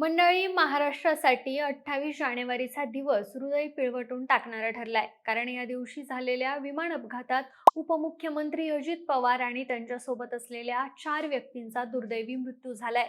मंडळी महाराष्ट्रासाठी अठ्ठावीस जानेवारीचा दिवस हृदय पिळवटून टाकणारा ठरलाय. कारण या दिवशी झालेल्या विमान अपघातात उपमुख्यमंत्री अजित पवार आणि त्यांच्यासोबत असलेल्या चार व्यक्तींचा दुर्दैवी मृत्यू झालाय.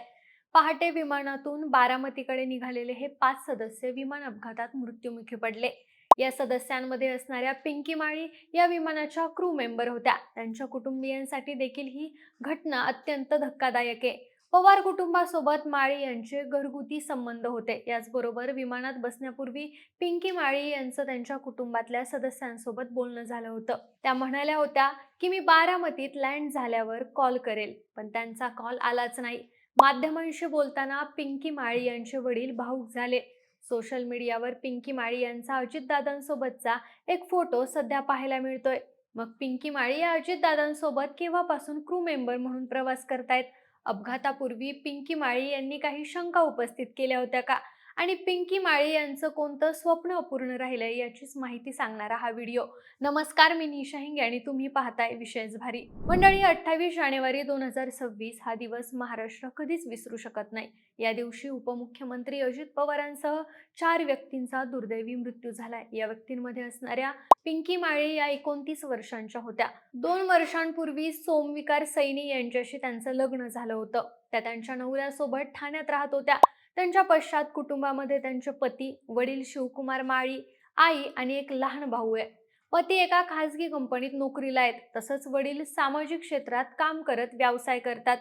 पहाटे विमानातून बारामतीकडे निघालेले हे पाच सदस्य विमान अपघातात मृत्युमुखी पडले. या सदस्यांमध्ये असणाऱ्या पिंकी माळी या विमानाच्या क्रू मेंबर होत्या. त्यांच्या कुटुंबियांसाठी देखील ही घटना अत्यंत धक्कादायक आहे. पवार कुटुंबासोबत माळी यांचे घरगुती संबंध होते. याचबरोबर विमानात बसण्यापूर्वी पिंकी माळी यांचं त्यांच्या कुटुंबातल्या सदस्यांसोबत बोलणं झालं होतं. त्या म्हणाल्या होत्या की मी बारामतीत लँड झाल्यावर कॉल करेल पण त्यांचा कॉल आलाच नाही. माध्यमांशी बोलताना पिंकी माळी यांचे वडील भाऊक झाले. सोशल मीडियावर पिंकी माळी यांचा अजितदादांसोबतचा एक फोटो सध्या पाहायला मिळतोय. मग पिंकी माळी या अजितदादांसोबत केव्हापासून क्रू मेंबर म्हणून प्रवास करतायत? अपघातापूर्वी पिंकी माळी यांनी काही शंका उपस्थित केल्या होत्या का? आणि पिंकी माळी यांचं कोणतं स्वप्न अपूर्ण राहिलंय याचीच माहिती सांगणारा हा व्हिडिओ. नमस्कार मी निशा हिंगे आणि तुम्ही पाहताय विशेष भारी. मंडळी अठ्ठावीस जानेवारी दोन हजार सव्वीस हा दिवस महाराष्ट्र कधीच विसरू शकत नाही. या दिवशी उपमुख्यमंत्री अजित पवारांसह चार व्यक्तींचा दुर्दैवी मृत्यू झालाय. या व्यक्तींमध्ये असणाऱ्या पिंकी माळे या एकोणतीस वर्षांच्या होत्या. दोन वर्षांपूर्वी सोमविकार सैनी यांच्याशी त्यांचं लग्न झालं होतं. त्या त्यांच्या नवऱ्यासोबत ठाण्यात राहत होत्या. त्यांच्या पश्चात कुटुंबामध्ये त्यांचे पती वडील शिवकुमार माळी आई आणि एक लहान भाऊ आहे. पती एका खासगी कंपनीत नोकरीला आहेत. तसंच वडील सामाजिक क्षेत्रात काम करत व्यवसाय करतात.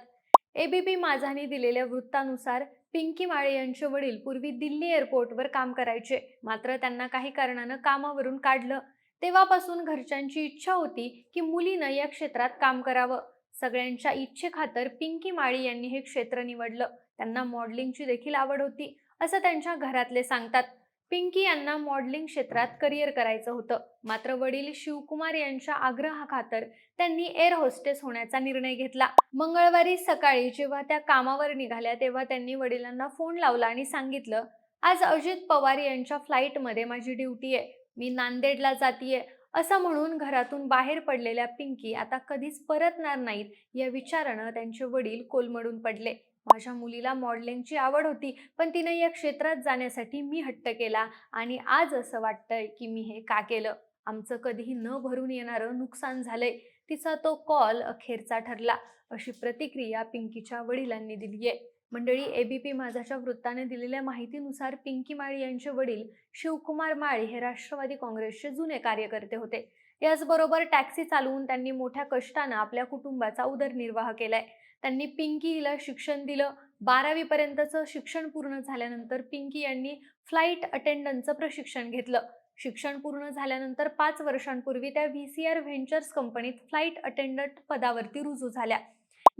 एबीपी माझाने दिलेल्या वृत्तानुसार पिंकी माळे यांचे वडील पूर्वी दिल्ली एअरपोर्टवर काम करायचे. मात्र त्यांना काही कारणानं कामावरून काढलं. तेव्हापासून घरच्यांची इच्छा होती की मुलीनं या क्षेत्रात काम करावं. सगळ्यांच्या इच्छेखातर पिंकी माळी यांनी हे क्षेत्र निवडलं. त्यांना मॉडेलिंगची देखील आवड होती असं त्यांच्या घरातले सांगतात. पिंकी यांना मॉडेलिंग क्षेत्रात करिअर करायचं होतं. मात्र वडील शिवकुमार यांच्या आग्रहाखातर त्यांनी एअर होस्टेस होण्याचा निर्णय घेतला. मंगळवारी सकाळी जेव्हा त्या कामावर निघाल्या तेव्हा त्यांनी वडिलांना फोन लावला आणि सांगितलं आज अजित पवार यांच्या फ्लाईटमध्ये माझी ड्युटी आहे. मी नांदेडला जातीये. असं म्हणून घरातून बाहेर पडलेल्या पिंकी आता कधीच परतणार नाहीत या विचारानं त्यांचे वडील कोलमडून पडले. माझ्या मुलीला मॉडेलिंगची आवड होती पण तिनं या क्षेत्रात जाण्यासाठी मी हट्ट केला आणि आज असं वाटतंय की मी हे का केलं? आमचं कधीही न भरून येणारं नुकसान झालंय तिचा तो कॉल अखेरचा ठरला अशी प्रतिक्रिया पिंकीच्या वडिलांनी दिली आहे. मंडळी एबीपी माझाच्या वृत्ताने दिलेल्या माहितीनुसार पिंकी माळी यांचे वडील शिवकुमार माळी हे राष्ट्रवादी काँग्रेसचे जुने कार्यकर्ते होते. याचबरोबर टॅक्सी चालवून त्यांनी मोठ्या कष्टानं आपल्या कुटुंबाचा उदरनिर्वाह केलाय. त्यांनी पिंकी हिला शिक्षण दिलं. बारावीपर्यंतचं शिक्षण पूर्ण झाल्यानंतर पिंकी यांनी फ्लाईट अटेंडंटचं प्रशिक्षण घेतलं. शिक्षण पूर्ण झाल्यानंतर पाच वर्षांपूर्वी त्या व्ही सी आर व्हेंचर्स कंपनीत फ्लाईट अटेंडंट पदावरती रुजू झाल्या.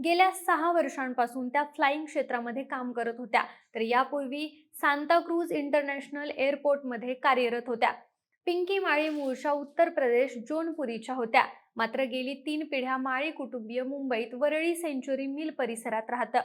गेल्या सहा वर्षांपासून त्या फ्लाईंग क्षेत्रामध्ये काम करत होत्या. तर यापूर्वी सांताक्रूज इंटरनॅशनल एअरपोर्टमध्ये कार्यरत होत्या. पिंकी माळी मूळच्या उत्तर प्रदेश जोनपुरीच्या होत्या. मात्र गेली तीन पिढ्या माळी कुटुंबीय मुंबईत वरळी सेंच्युरी मिल परिसरात राहतं.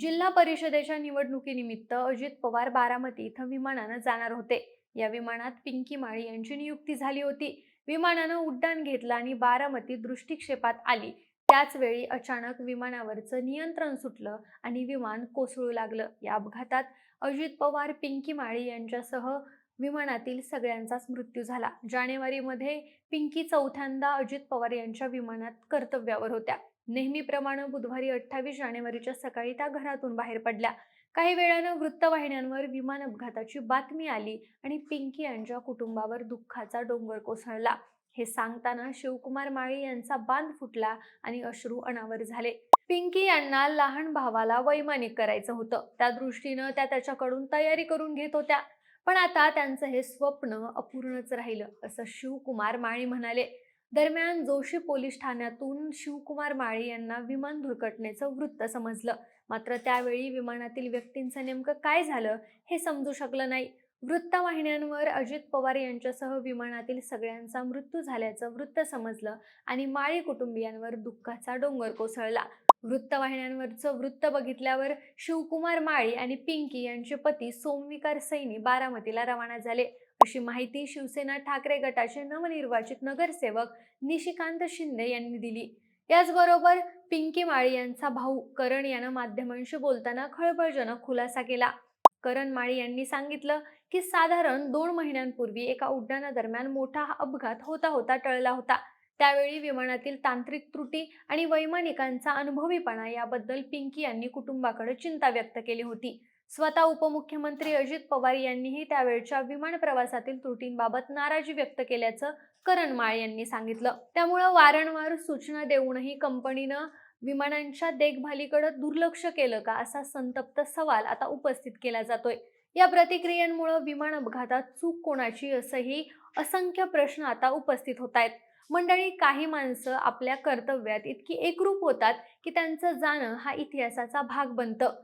जिल्हा परिषदेच्या निवडणुकीनिमित्त अजित पवार बारामती इथं विमानानं जाणार होते. या विमानात पिंकी माळी यांची नियुक्ती झाली होती. विमानानं उड्डाण घेतलं आणि बारामती दृष्टिक्षेपात आली. त्याच वेळी अचानक विमानावरचं नियंत्रण सुटलं आणि विमान कोसळू लागलं. या अपघातात अजित पवार पिंकी माळी यांच्यासह विमानातील सगळ्यांचाच मृत्यू झाला. जानेवारीमध्ये पिंकी चौथ्यांदा अजित पवार यांच्या विमानात कर्तव्यावर होत्या. नेहमीप्रमाणे बुधवारी अठ्ठावीस जानेवारीच्या सकाळी त्या घरातून बाहेर पडल्या. काही वेळानं वृत्तवाहिन्यांवर विमान अपघाताची बातमी आली आणि पिंकी यांच्या कुटुंबावर दुःखाचा डोंगर कोसळला. हे सांगताना शिवकुमार माळी यांचा बांध फुटला आणि अश्रू अनावर झाले. पिंकी यांना लहान भावाला वैमानिक करायचं होतं. त्या दृष्टीनं त्या त्याच्याकडून तयारी करून घेत होत्या. पण आता त्यांचं हे स्वप्न अपूर्णच राहिलं असं शिवकुमार माळी म्हणाले. दरम्यान जोशी पोलीस ठाण्यातून शिवकुमार माळी यांना विमान दुर्घटनेचं वृत्त समजलं. मात्र त्यावेळी विमानातील व्यक्तींचं नेमकं काय झालं हे समजू शकलं नाही. वृत्तवाहिन्यांवर अजित पवार यांच्यासह विमानातील सगळ्यांचा मृत्यू झाल्याचं वृत्त समजलं आणि माळी कुटुंबियांवर दुःखाचा डोंगर कोसळला. वृत्तवाहिन्यांवरचं वृत्त बघितल्यावर शिवकुमार माळी आणि पिंकी यांचे पती सोमविकार सैनी बारामतीला रवाना झाले. अशी माहिती शिवसेना ठाकरे गटाचे नवनिर्वाचित नगरसेवक निशिकांत शिंदे यांनी दिली. याचबरोबर पिंकी माळी यांचा भाऊ करण यानं माध्यमांशी बोलताना खळबळजनक खुलासा केला. करण माळी यांनी सांगितलं की साधारण दोन महिन्यांपूर्वी एका उड्डाणादरम्यान मोठा हा अपघात होता होता टळला होता. त्यावेळी विमानातील तांत्रिक त्रुटी आणि वैमानिकांचा अनुभवीपणा याबद्दल पिंकी यांनी कुटुंबाकडे चिंता व्यक्त केली होती. स्वतः उपमुख्यमंत्री अजित पवार यांनीही त्यावेळच्या विमान प्रवासातील त्रुटींबाबत नाराजी व्यक्त केल्याचं करण माळ यांनी सांगितलं. त्यामुळं वारंवार सूचना देऊनही कंपनीनं विमानांच्या देखभालीकडे दुर्लक्ष केलं का असा संतप्त सवाल आता उपस्थित केला जातोय. या प्रतिक्रियांमुळे विमान अपघातात चूक कोणाची असंही असंख्य प्रश्न आता उपस्थित होत आहेत. मंडळी काही माणसं आपल्या कर्तव्यात इतकी एकरूप होतात की त्यांचं जाणं हा इतिहासाचा भाग बनतं.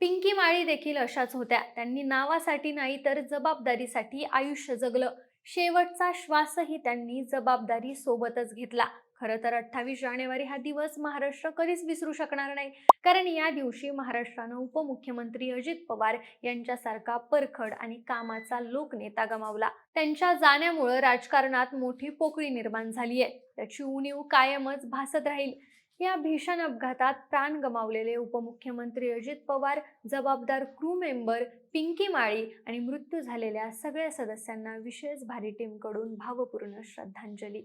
पिंकी माळी देखील अशाच होत्या. त्यांनी नावासाठी नाही तर जबाबदारीसाठी आयुष्य जगलं. शेवटचा श्वासही त्यांनी जबाबदारी सोबतच घेतला. खरं तर अठ्ठावीस जानेवारी हा दिवस महाराष्ट्र कधीच विसरू शकणार नाही. कारण या दिवशी महाराष्ट्रानं उपमुख्यमंत्री अजित पवार यांच्यासारखा परखड आणि कामाचा लोकनेता गमावला. त्यांच्या जाण्यामुळं राजकारणात मोठी पोकळी निर्माण झाली आहे. त्याची उणीव कायमच भासत राहील. या भीषण अपघातात प्राण गमावलेले उपमुख्यमंत्री अजित पवार जबाबदार क्रू मेंबर पिंकी माळी आणि मृत्यू झालेल्या सगळ्या सदस्यांना विशेष भारी टीमकडून भावपूर्ण श्रद्धांजली.